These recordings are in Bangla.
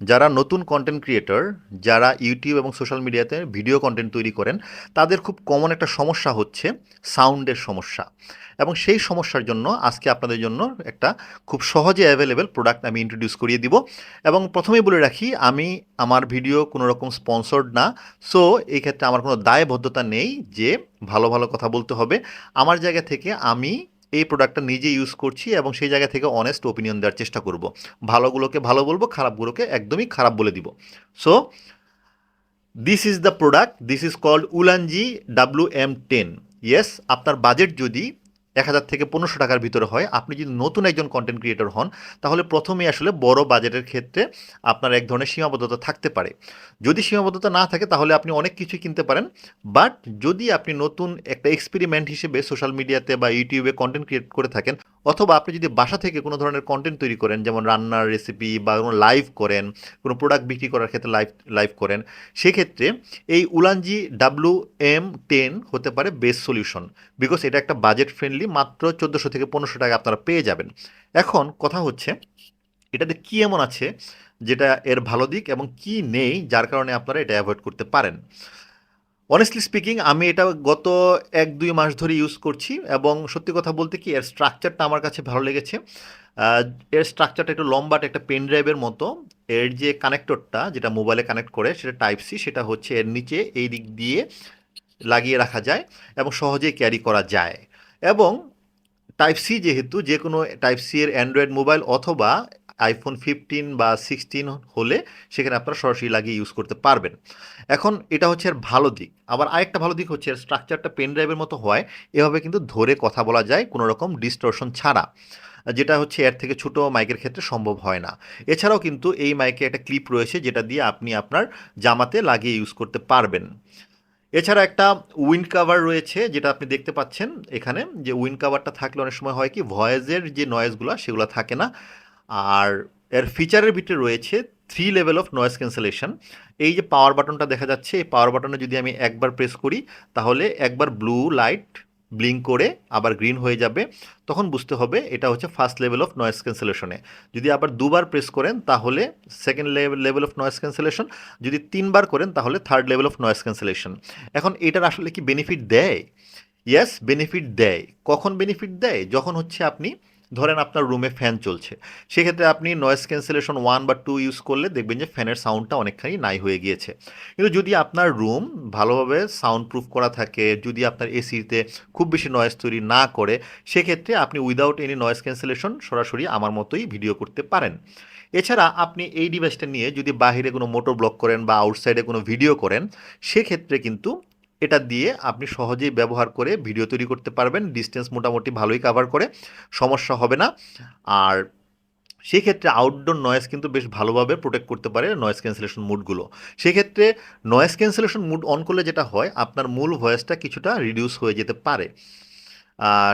যারা নতুন কন্টেন্ট ক্রিয়েটর যারা ইউটিউব এবং সোশ্যাল মিডিয়াতে ভিডিও কন্টেন্ট তৈরি করেন, তাদের খুব কমন একটা সমস্যা হচ্ছে সাউন্ডের সমস্যা। এবং সেই সমস্যার জন্য আজকে আপনাদের জন্য একটা খুব সহজে অ্যাভেলেবেল প্রোডাক্ট আমি ইন্ট্রোডিউস করিয়ে দিব। এবং প্রথমেই বলে রাখি, আমি আমার ভিডিও কোনো রকম স্পন্সর্ড না সো এই ক্ষেত্রে আমার কোনো দায়বদ্ধতা নেই যে ভালো ভালো কথা বলতে হবে। আমার জায়গা থেকে আমি এই প্রোডাক্টটা নিজে ইউজ করছি এবং সেই জায়গা থেকে অনেস্ট ওপিনিয়ন দেওয়ার চেষ্টা করব। ভালোগুলোকে ভালো বলব, খারাপগুলোকে একদমই খারাপ বলে দিব। So this is the product this is called Ulanzi W M ten yes আপনার বাজেট যদি এক হাজার থেকে পনেরোশো টাকার ভিতরে হয়। আপনি যদি নতুন একজন কন্টেন্ট ক্রিয়েটর হন, তাহলে প্রথমেই আসলে বড় বাজেটের ক্ষেত্রে আপনার এক ধরনের সীমাবদ্ধতা থাকতে পারে। যদি সীমাবদ্ধতা না থাকে, তাহলে আপনি অনেক কিছুই কিনতে পারেন। বাট যদি আপনি নতুন একটা এক্সপেরিমেন্ট হিসেবে সোশ্যাল মিডিয়াতে বা ইউটিউবে কন্টেন্ট ক্রিয়েট করে থাকেন, অথবা আপনি যদি বাসা থেকে কোনো ধরনের কন্টেন্ট তৈরি করেন, যেমন রান্নার রেসিপি বা কোনো লাইভ করেন, কোনো প্রোডাক্ট বিক্রি করার ক্ষেত্রে লাইভ লাইভ করেন, সেক্ষেত্রে এই উলানজি ডাব্লু এম টেন হতে পারে বেস্ট সলিউশন বিকজ এটা একটা বাজেট ফ্রেন্ডলি মাত্র চোদ্দোশো থেকে পনেরোশো টাকা আপনারা পেয়ে যাবেন। এখন কথা হচ্ছে, এটাতে কী এমন আছে যেটা এর ভালো দিক এবং কি নেই যার কারণে আপনারা এটা অ্যাভয়েড করতে পারেন? অনেস্টলি স্পিকিং আমি এটা গত এক দুই মাস ধরে ইউজ করছি এবং সত্যি কথা বলতে কি এর স্ট্রাকচারটা আমার কাছে ভালো লেগেছে। এর স্ট্রাকচারটা একটু লম্বাট একটা পেন ড্রাইভের মতো। এর যে কানেক্টরটা যেটা মোবাইলে কানেক্ট করে, সেটা টাইপ সি সেটা হচ্ছে এর নিচে, এই দিক দিয়ে লাগিয়ে রাখা যায় এবং সহজেই ক্যারি করা যায়। এবং টাইপ সি যেহেতু যে কোনো টাইপ সি এর অ্যান্ড্রয়েড মোবাইল অথবা আইফোন ফিফটিন বা সিক্সটিন হলে সেখানে আপনারা সরাসরি লাগিয়ে ইউজ করতে পারবেন। এখন এটা হচ্ছে এর ভালো দিক। আবার আরেকটা ভালো দিক হচ্ছে এর স্ট্রাকচারটা পেন ড্রাইভের মতো হয়, এভাবে কিন্তু ধরে কথা বলা যায় কোনো রকম ডিস্টরশন ছাড়া। যেটা হচ্ছে এর থেকে ছোটো মাইকের ক্ষেত্রে সম্ভব হয় না। এছাড়াও কিন্তু এই মাইকে একটা ক্লিপ রয়েছে যেটা দিয়ে আপনি আপনার জামাতে লাগিয়ে ইউজ করতে পারবেন। এছাড়া একটা উইন্ড কাভার রয়েছে, যেটা আপনি দেখতে পাচ্ছেন এখানে, যে উইন্ড কাভারটা থাকলে অনেক সময় হয় কি, ভয়েসের যে নয়েজগুলো সেগুলো থাকে না। আর এর ফিচারের ভিতরে রয়েছে three level of noise cancellation এই যে পাওয়ার বাটনটা দেখা যাচ্ছে, এই পাওয়ার বাটনে যদি আমি একবার প্রেস করি, তাহলে একবার ব্লু লাইট ব্লিঙ্ক করে আবার গ্রিন হয়ে যাবে, তখন বুঝতে হবে এটা হচ্ছে ফার্স্ট লেভেল অফ নয়েস ক্যান্সেলেশনে যদি আবার দুবার প্রেস করেন, তাহলে second level of noise cancellation যদি তিনবার করেন, তাহলে third level of noise cancellation এখন এটার আসলে কি বেনিফিট দেয়? ইয়েস বেনিফিট দেয়। কখন বেনিফিট দেয়? যখন হচ্ছে আপনি ধরেন আপনার রুমে ফ্যান চলছে। সেক্ষেত্রে আপনি নয়েজ ক্যান্সেলেশন ওয়ান বা টু ইউজ করলে দেখবেন যে ফ্যানের সাউন্ডটা অনেকখানি নাই হয়ে গিয়েছে। কিন্তু যদি আপনার রুম ভালোভাবে সাউন্ড প্রুফ করা থাকে, যদি আপনার এসিতে খুব বেশি নয়েজ তৈরি না করে, সেক্ষেত্রে আপনি উইদাউট এনি নয়েজ ক্যান্সেলেশন সরাসরি আমার মতোই ভিডিও করতে পারেন। এছাড়া আপনি এই ডিভাইসটা নিয়ে যদি বাইরে কোনো মোটর ব্লক করেন বা আউটসাইডে কোনো ভিডিও করেন, সেক্ষেত্রে কিন্তু এটা দিয়ে আপনি সহজেই ব্যবহার করে ভিডিও তৈরি করতে পারবেন। ডিস্টেন্স মোটামুটি ভালোই কাভার করে, সমস্যা হবে না। আর সেক্ষেত্রে আউটডোর নয়েজ কিন্তু বেশ ভালোভাবে প্রোটেক্ট করতে পারে নয়েজ ক্যান্সেলেশন মুডগুলো সেক্ষেত্রে নয়েজ ক্যান্সেলেশন মুড অন করলে যেটা হয়, আপনার মূল ভয়েসটা কিছুটা রিডিউস হয়ে যেতে পারে।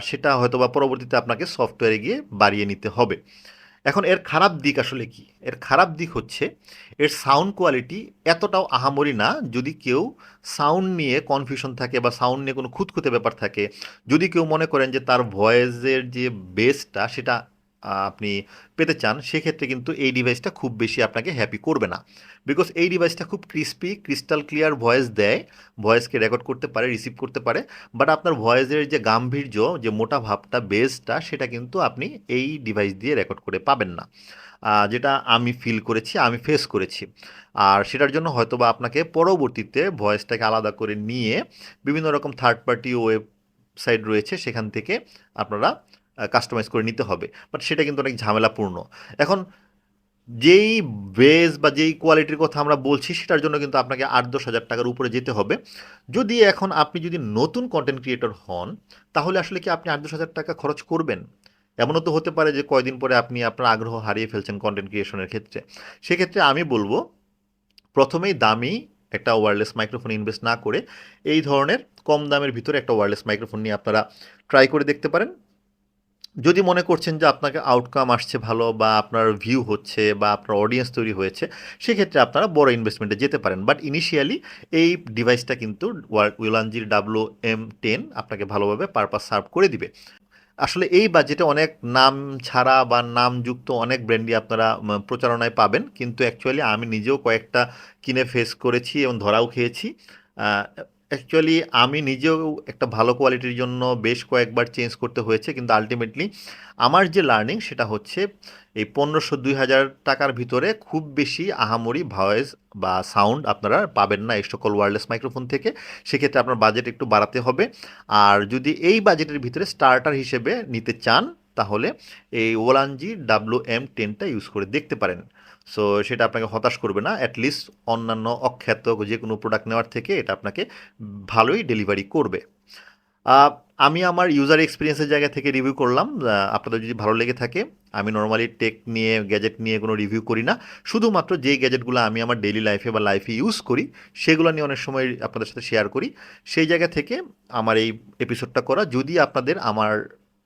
সেটা হয়তো বা পরবর্তীতে আপনাকে সফটওয়্যারে গিয়ে বাড়িয়ে নিতে হবে। এখন এর খারাপ দিক আসলে কি? এর খারাপ দিক হচ্ছে, এর সাউন্ড কোয়ালিটি এতটাও আহামরি না, যদি কেউ সাউন্ড নিয়ে কনফিউশন থাকে বা সাউন্ড নিয়ে কোনো খুঁতখুঁতে ব্যাপার থাকে, যদি কেউ মনে করেন যে তার ভয়েসের যে বেসটা সেটা আপনি পেতে চান, সেক্ষেত্রে কিন্তু এই ডিভাইসটা খুব বেশি আপনাকে হ্যাপি করবে না। বিকজ এই ডিভাইসটা খুব ক্রিস্পি ক্রিস্টাল ক্লিয়ার ভয়েস দেয়। ভয়েসকে রেকর্ড করতে পারে রিসিভ করতে পারে। বাট আপনার ভয়েসের যে গাম্ভীর্য, যে মোটা ভাবটা বেসটা সেটা কিন্তু আপনি এই ডিভাইস দিয়ে রেকর্ড করে পাবেন না। যেটা আমি ফিল করেছি, আমি ফেস করেছি। আর সেটার জন্য হয়তো বা আপনাকে পরবর্তীতে ভয়েসটাকে আলাদা করে নিয়ে বিভিন্ন রকম থার্ড পার্টি ওয়েবসাইট রয়েছে, সেখান থেকে আপনারা কাস্টমাইজ করে নিতে হবে। বাট সেটা কিন্তু অনেক ঝামেলাপূর্ণ। এখন যেই বেস বা যেই কোয়ালিটির কথা আমরা বলছি, সেটার জন্য কিন্তু আপনাকে আট দশ হাজার টাকার উপরে যেতে হবে। যদি এখন আপনি যদি নতুন কন্টেন্ট ক্রিয়েটর হন, তাহলে আসলে কি আপনি আট দশ হাজার টাকা খরচ করবেন? এমনও তো হতে পারে যে কয়দিন পরে আপনি আপনার আগ্রহ হারিয়ে ফেলছেন কন্টেন্ট ক্রিয়েশনের ক্ষেত্রে। সেক্ষেত্রে আমি বলব, প্রথমেই দামি একটা ওয়্যারলেস মাইক্রোফোন ইনভেস্ট না করে এই ধরনের কম দামের ভিতরে একটা ওয়্যারলেস মাইক্রোফোন নিয়ে আপনারা ট্রাই করে দেখতে পারেন। যদি মনে করছেন যে আপনাকে আউটকাম আসছে ভালো বা আপনার ভিউ হচ্ছে বা আপনার অডিয়েন্স তৈরি হয়েছে, সেক্ষেত্রে আপনারা বড় ইনভেস্টমেন্টে যেতে পারেন। বাট ইনিশিয়ালি এই ডিভাইসটা কিন্তু উইলানজির ডাব্লু এম টেন আপনাকে ভালোভাবে পারপাস সার্ভ করে দিবে। আসলে এই বাজেটে অনেক নাম ছাড়া বা নামযুক্ত অনেক ব্র্যান্ডই আপনারা প্রচারণায় পাবেন। কিন্তু অ্যাকচুয়ালি আমি নিজেও কয়েকটা কিনে ফেস করেছি এবং ধরাও খেয়েছি। অ্যাকচুয়ালি আমি নিজেও একটা ভালো কোয়ালিটির জন্য বেশ কয়েকবার চেঞ্জ করতে হয়েছে, কিন্তু আলটিমেটলি আমার যে লার্নিং সেটা হচ্ছে এই পনেরোশো দুই হাজার টাকার ভিতরে খুব বেশি আহামরি ভয়েস বা সাউন্ড আপনারা পাবেন না এই সকল ওয়্যারলেস মাইক্রোফোন থেকে। সেক্ষেত্রে আপনার বাজেট একটু বাড়াতে হবে। আর যদি এই বাজেটের ভিতরে স্টার্টার হিসেবে নিতে চান তাহলে এই ওলানজি ডাব্লু এম টেনটা ইউজ করে দেখতে পারেন। সো সেটা আপনাকে হতাশ করবে না অ্যাটলিস্ট অন্যান্য অখ্যাত যে কোনো প্রোডাক্ট নেওয়ার থেকে এটা আপনাকে ভালোই ডেলিভারি করবে। আমি আমার ইউজার এক্সপিরিয়েন্সের জায়গা থেকে রিভিউ করলাম। আপনাদের যদি ভালো লেগে থাকে, আমি নর্মালি টেক নিয়ে গ্যাজেট নিয়ে কোনো রিভিউ করি না। শুধুমাত্র যেই গ্যাজেটগুলো আমি আমার ডেইলি লাইফে বা লাইফে ইউজ করি, সেগুলো নিয়ে অনেক সময় আপনাদের সাথে শেয়ার করি। সেই জায়গা থেকে আমার এই এপিসোডটা করা। যদি আপনাদের আমার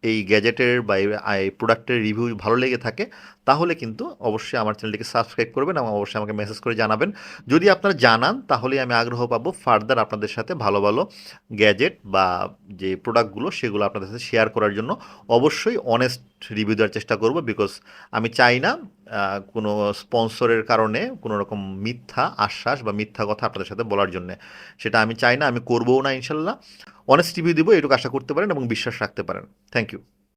এই গ্যাজেটের বা এই প্রোডাক্টের রিভিউ ভালো লেগে থাকে, তাহলে কিন্তু অবশ্যই আমার চ্যানেলটিকে সাবস্ক্রাইব করবেন এবং অবশ্যই আমাকে মেসেজ করে জানাবেন। যদি আপনারা জানান তাহলেই আমি আগ্রহ পাবো ফার্দার আপনাদের সাথে ভালো ভালো গ্যাজেট বা যে প্রোডাক্টগুলো, সেগুলো আপনাদের সাথে শেয়ার করার জন্য। অবশ্যই অনেস্ট রিভিউ দেওয়ার চেষ্টা করব বিকজ আমি চাই না কোনো স্পন্সরের কারণে কোনো রকম মিথ্যা আশ্বাস বা মিথ্যা কথা আপনাদের সাথে বলার জন্য। সেটা আমি চাই না, আমি করবও না ইনশাল্লাহ। অনেস্ট রিভিউ দিব, এটুকু আশা করতে পারেন এবং বিশ্বাস রাখতে পারেন। Thank you